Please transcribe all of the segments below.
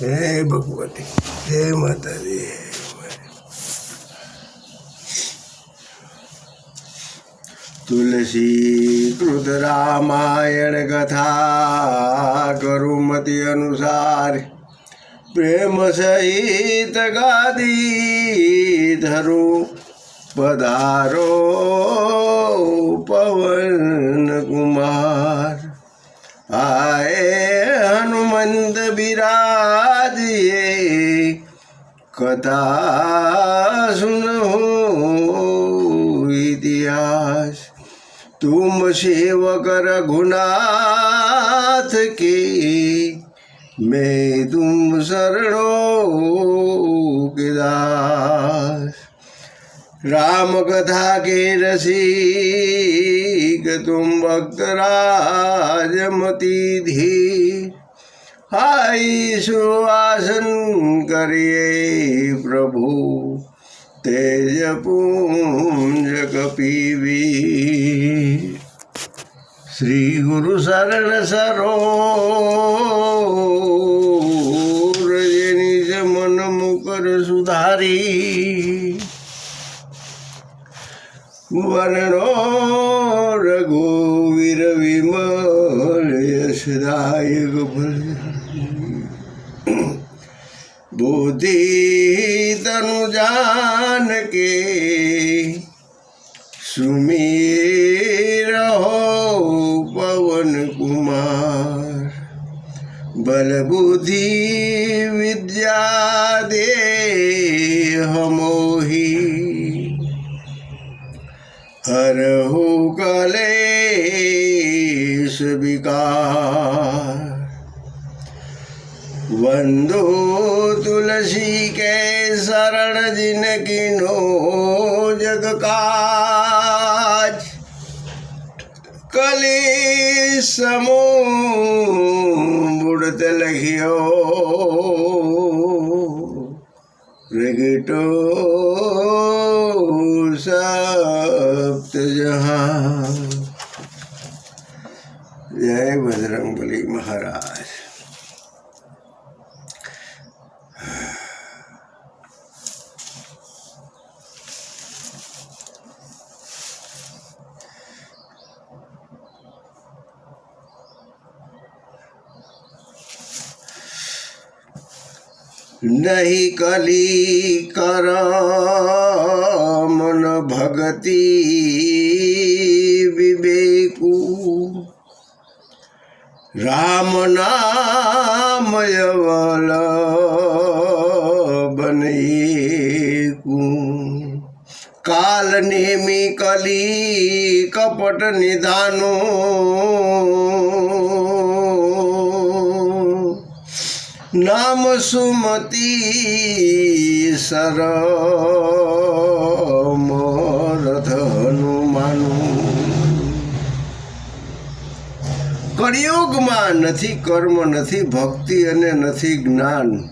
જય ભગવતી જય માતાજી તુલસી કૃત રામાયણ કથા કરુમતી અનુસાર પ્રેમ સહિત ગાદી ધરું પધારો तुम सेवक रघुनाथ के मैं तुम शरणों के दास राम कथा के रसिक तुम भक्त राजमती धी हाई सुवासन करिए प्रभु तेज पुंज कपीवी શ્રી ગુરુ શરણ સરોર જેની જ મન મુકર સુધારી વર્ણો રઘુવીર વિમલ યશદાયક બુદ્ધિ તનુ જાન બલ બુદ્ધિ વિદ્યા દેહ મોહી હરહુ કલેશ વિકાર વંદો તુલસી કે શરણ જિનકીનો જગકાજ કલે સમૂહ લખ્યો પ્રગટો સપ્ત જહા જય બજરંગબલી મહારાજ નહીં કલી કર મન ભગતી વિવેકુ. રામ નામયવલ બનેકું કાલ નેમી કલી કપટ નિધાનો નામ સુમતી સર હનુમાનું કળિયુગમાં નથી કર્મ, નથી ભક્તિ અને નથી જ્ઞાન.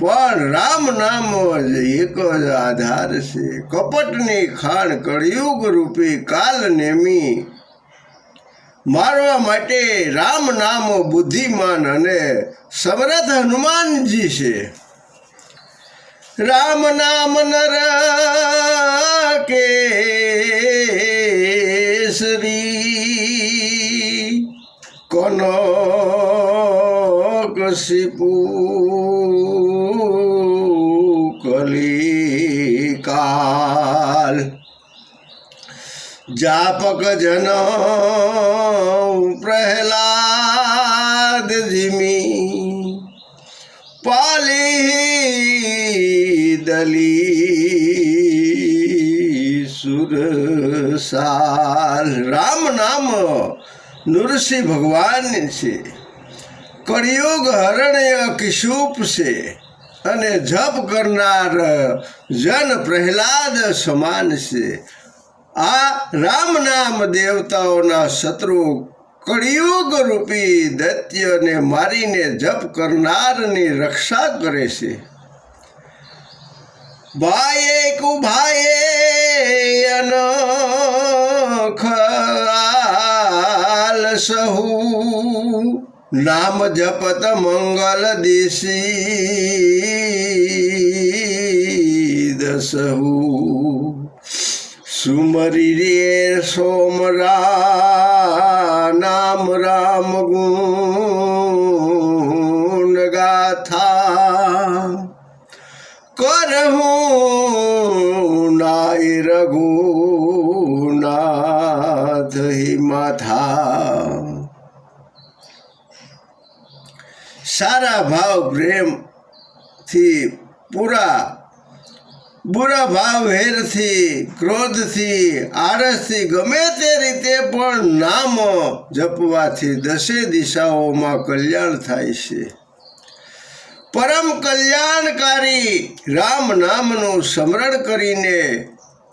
પણ રામ નામ જ એક જ આધાર છે. કપટની ખાણ કળિયુગ રૂપી કાલ નેમી મારવા માટે રામ નામ બુદ્ધિમાન અને સમરથ હનુમાનજી છે. રામ નામ નર શ્રી કોનો કશિપુ જાપક જન પ્રહલાદ જીમી પાલી દલી સુરસાલ. રામ નામ નૃસિંહ ભગવાન છે. કળિયુગ હરણ્ય કિશુપ છે અને જપ કરનાર જન પ્રહલાદ સમાન છે. આ રામ નામ દેવતાઓના શત્રુ કળિયુગ રૂપી દૈત્યને મારીને જપ કરનારની રક્ષા કરે છે. ભાઈએ કુભાઈએ અનખ આલ સહુ, નામ જપત મંગલ દેશી દસહુ. સુમરી રે સોમરા નામ રામ ગુણ ગાથા કરહું નાય રઘુનાથ હિ માથા સારા ભાવ પ્રેમથી પૂરા બુરા ભાવ હેરથી ક્રોધથી આળસથી ગમે તે રીતે પણ નામ જપવાથી દસે દિશાઓમાં કલ્યાણ થાય છે. પરમ કલ્યાણકારી રામ નામનું સ્મરણ કરીને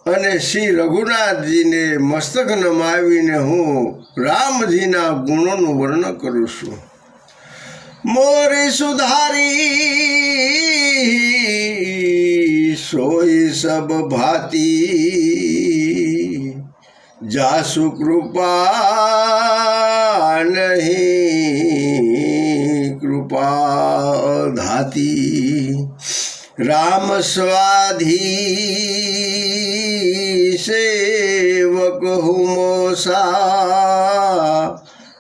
અને શ્રી રઘુનાથજીને મસ્તક નમાવીને હું રામજીના ગુણોનું વર્ણન કરું છું. મોરી સુધારી સોઈ સબ ભાતી, જાસુ कृपा કૃપા ધાતી. રામ સ્વાધી સેવક હું મોસા,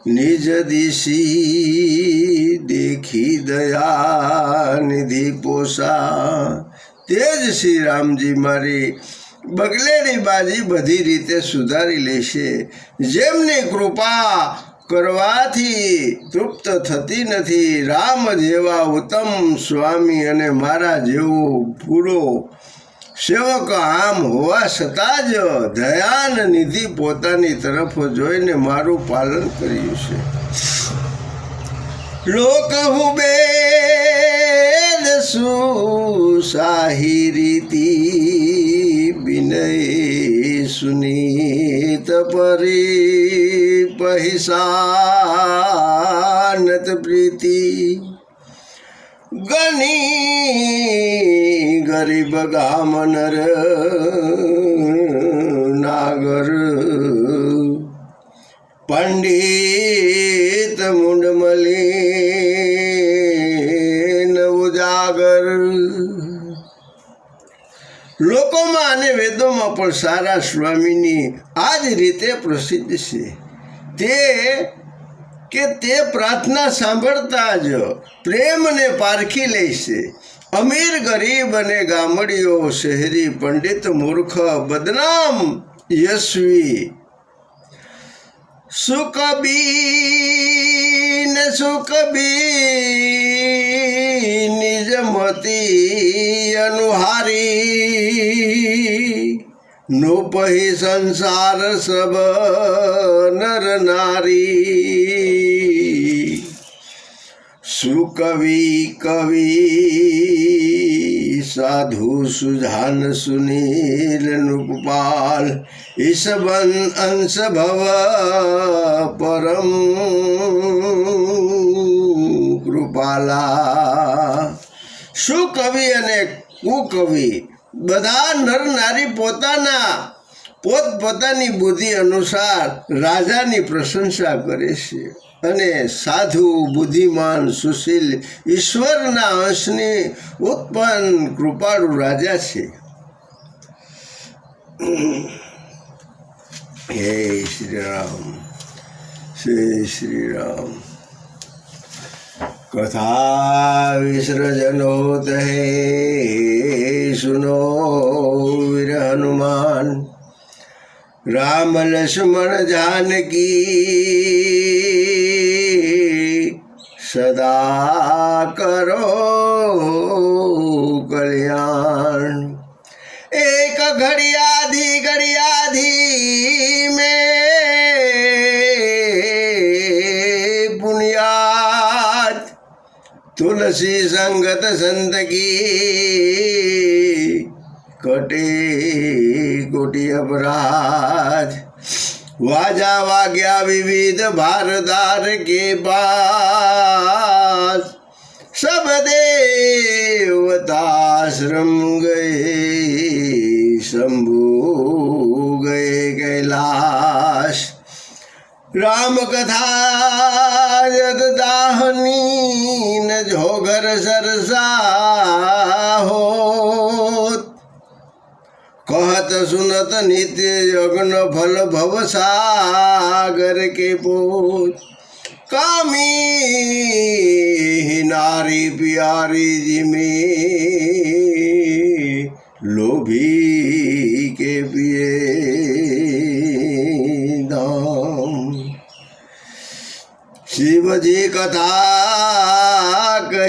નિજ દિશી દેખી દયા નિધિ પોસા. તે જ શ્રી રામજી મારી બગલેની બાજી બધી રીતે સુધારી લેશે. જેમની કૃપા કરવાથી તૃપ્ત થતી નથી. રામ જેવા ઉત્તમ સ્વામી અને મારા જેવો પૂરો સેવક આમ હોવા છતાં જ ધયાન નિધિ પોતાની તરફ જોઈને મારું પાલન કર્યું છે. લોક હું બેદ સુસાહી રીતિ વિનય સુનીત પરી પહિસાનત પ્રીતિ. ગની ગરીબ ગામનર નાગર પંડિત લોકોમાં અને વેદોમાં પણ સારા સ્વામીની આ જ રીતે પ્રસિદ્ધ છે. તે કે તે પ્રાર્થના સાંભળતા જ પ્રેમને પારખી લેશે અમીર ગરીબ અને ગામડીઓ, શહેરી પંડિત મૂર્ખ, બદનામ યશવી. સુખ બી ને સુખ બી નિજ મતી અનુહારી. નોપહી સંસાર સબ નર નારી. સુકવિ કવિ સાધુ સુજાન સુનીલ નુપપાલ ઈશબન અંશ ભવ પરમ કૃપાલા. સુકવિ અને કુકવિ બધા નર નારી પોતાના પોતપોતાની બુદ્ધિ અનુસાર રાજાની પ્રશંસા કરે છે. અને સાધુ, બુદ્ધિમાન, સુશીલ ઈશ્વરના અંશની ઉત્પન્ન કૃપાળુ રાજા છે. હે શ્રી રામ શ્રી શ્રી રામ. કથા વિસર્જનો હે સુનો વીર હનુમાન. રામ લક્ષ્મણ જાનકી સદા કરો પછી સંગત સંતકી કટે કોટી અપરાધ વાજા વાગ્યા વિવિધ ભારદાર કે પાસ સબ દેવતાશ્રમ ગયે શંભુ ગયે કૈલાશ રામકથા જગદાહની જોગર સરસા હોત કહત સુનત નિત્ય યજ્ઞ ફલ ભવ સાગર કે પોત. કામી નારી પ્યારી જીમી લોભી કે પિએ દામ. શિવજી કથા કહે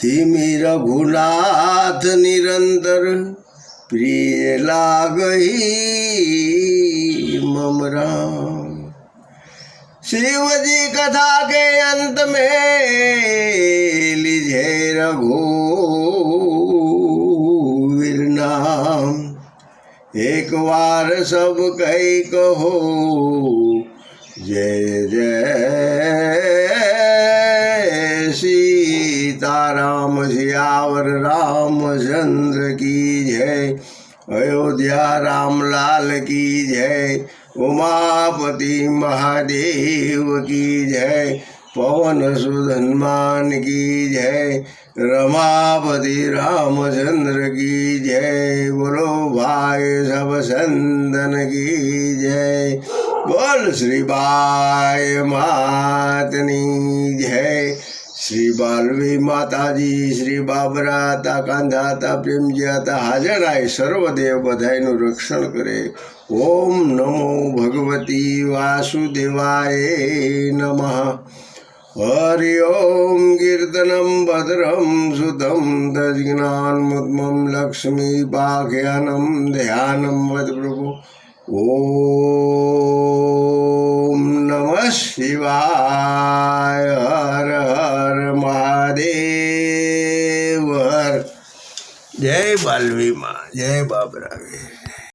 ધીમી રઘુનાથ નિરંતર પ્રિય લાગઈ મમરા शिवजी कथा के अंत में लीजे रघुवीर એક વાર સબ કઈ કહો જય જય સીતારામ શ્યાવર રામચંદ્ર કી જય, અયોધ્યા રામલાલ કી જય, ઉમાપતિ મહાદેવ કી જય, પવન સુધનમાન કી જય રમાપતિ રામચંદ્ર કી જય બોલો ભાઈ સબ સંદન કી જય બોલ શ્રી બાય માતની જય શ્રી બાલવી માતાજી શ્રી બાબરા હતા કાંધા હતા પ્રેમજી હતા હાજરાય સર્વદેવ બધાયનું રક્ષણ કરે ઓમ નમો ભગવતી વાસુદેવાય નમઃ કીર્તનમ ભદ્રમ સુતમ તજ્ઞાનમુદ્મમ લક્ષ્મી પાખ્યાનમ ધ્યાનમ વદ પ્રભુ ઓમ નમઃ શિવાય હર હર મહાદેવ હર જય બાલવીમાં જય બાબરાવી